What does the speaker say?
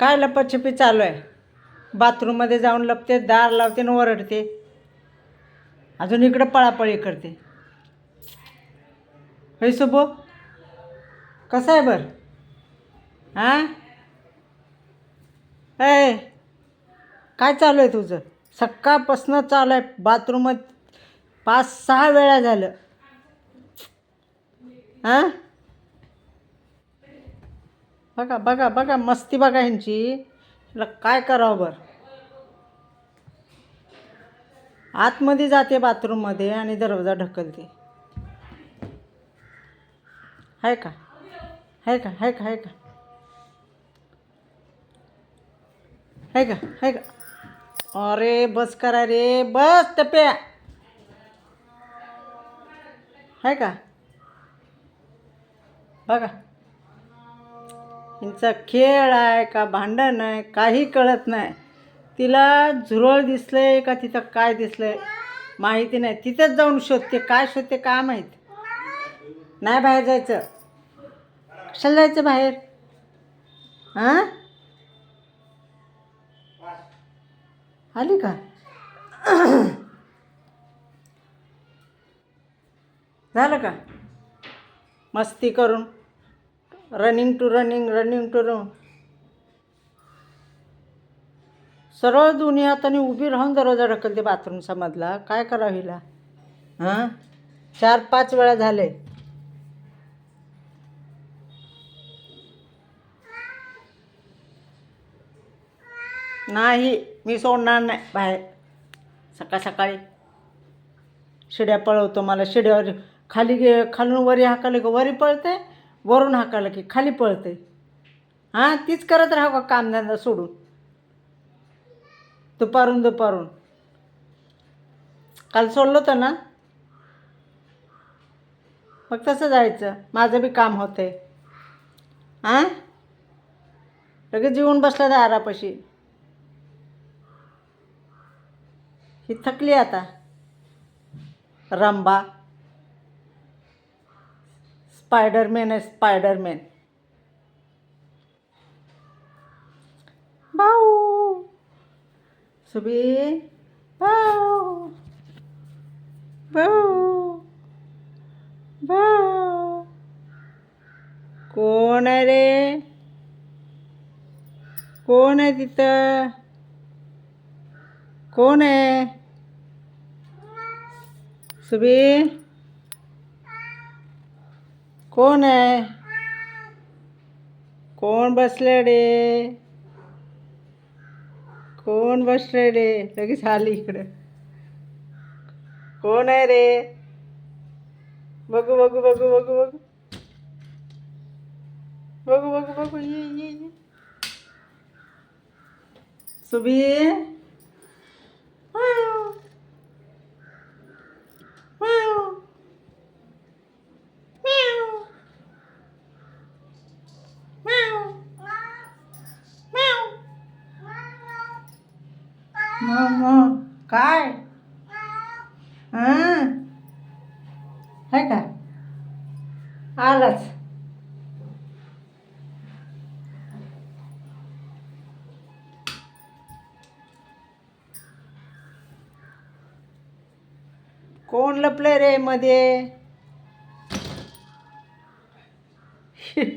काय लपछपी चालू आहे? बाथरूममध्ये जाऊन लपते दार लावते आणि ओरडते. अजून इकडं पळापळी करते. होय सुबो? कसं आहे बरं? हां ए काय चालू आहे तुझं? सकाळपासनं चालू आहे. बाथरूमात पाच सहा वेळा झालं. हां बघा बघा बघा मस्ती बघा ह्यांची. तुला काय करावं बरं? आतमध्ये जाते बाथरूममध्ये आणि दरवाजा ढकलते. आहे का? आहे का? आहे का? आहे का? आहे का? आहे का? अरे बस करा रे. बस टप्या आहे का? बघा. हिचा खेळ आहे का भांडण आहे काही कळत नाही. तिला झुरळ दिसलं आहे का तिथं काय दिसलं आहे माहिती नाही. तिथंच जाऊन शोधते काय शोधते काय माहीत? नाही बाहेर जायचं. कशाला जायचं बाहेर? हां? आली का? झालं का? मस्ती करून. Running to running running to run सरळ दोन्ही हाताने उभी राहून दरवाजा ढकलते बाथरूमचा मधला काय करावं हिला? हां? चार पाच वेळा झाले. नाही मी सोडणार नाही. बाहेर. सकाळ सकाळी. शिड्या पळवतो मला. शिड्यावर खाली गे खालून वरी हाकाले की वरी पळते. वरून हाकालं की खाली पळते हां तीच करत राहा का कामधंदा सोडून? दुपारून दुपारून. काल सोडलं होतं ना? मग तसं जायचं. माझं बी काम होते हां? लगेच जेवून बसला दारापाशी. ही थकली आता. रंबा. स्पायडरमॅन आहे स्पायडरमॅन. भाऊ. सुबी. भाऊ. भाऊ. भाऊ. कोण आहे रे? कोण आहे तिथं? कोण आहे? सुबी. कोण आहे कोण बसले रे कोण बसले रे लगेच आली इकडं. कोण आहे रे? बघू बघू बघू बघू बघू. बघू बघू बघू. ये ये ये. मग काय? हां? आहे का? आलाच. कोण लपलं रे मध्ये?